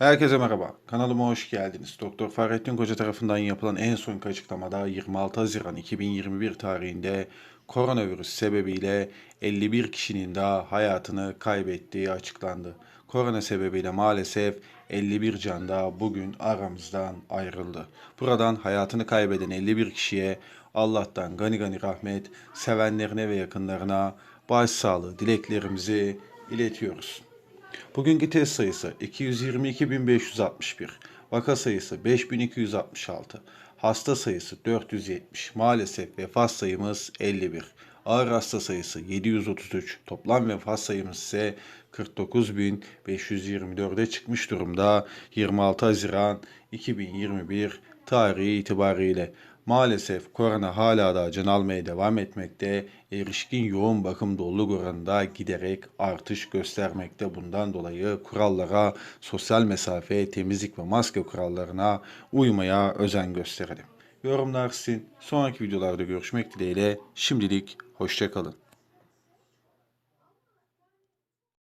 Herkese merhaba. Kanalıma hoş geldiniz. Doktor Fahrettin Koca tarafından yapılan en son açıklamada 26 Haziran 2021 tarihinde koronavirüs sebebiyle 51 kişinin daha hayatını kaybettiği açıklandı. Korona sebebiyle maalesef 51 can da bugün aramızdan ayrıldı. Buradan hayatını kaybeden 51 kişiye Allah'tan gani gani rahmet, sevenlerine ve yakınlarına başsağlığı dileklerimizi iletiyoruz. Bugünkü test sayısı 222.561, vaka sayısı 5266, hasta sayısı 470, maalesef vefat sayımız 51, ağır hasta sayısı 733, toplam vefat sayımız ise 49.524'e çıkmış durumda 26 Haziran 2021 tarihi itibariyle. Maalesef korona hala da can almaya devam etmekte, erişkin yoğun bakım doluluk oranında giderek artış göstermekte. Bundan dolayı kurallara, sosyal mesafe, temizlik ve maske kurallarına uymaya özen gösterelim. Yorumlar sizin. Sonraki videolarda görüşmek dileğiyle. Şimdilik hoşçakalın.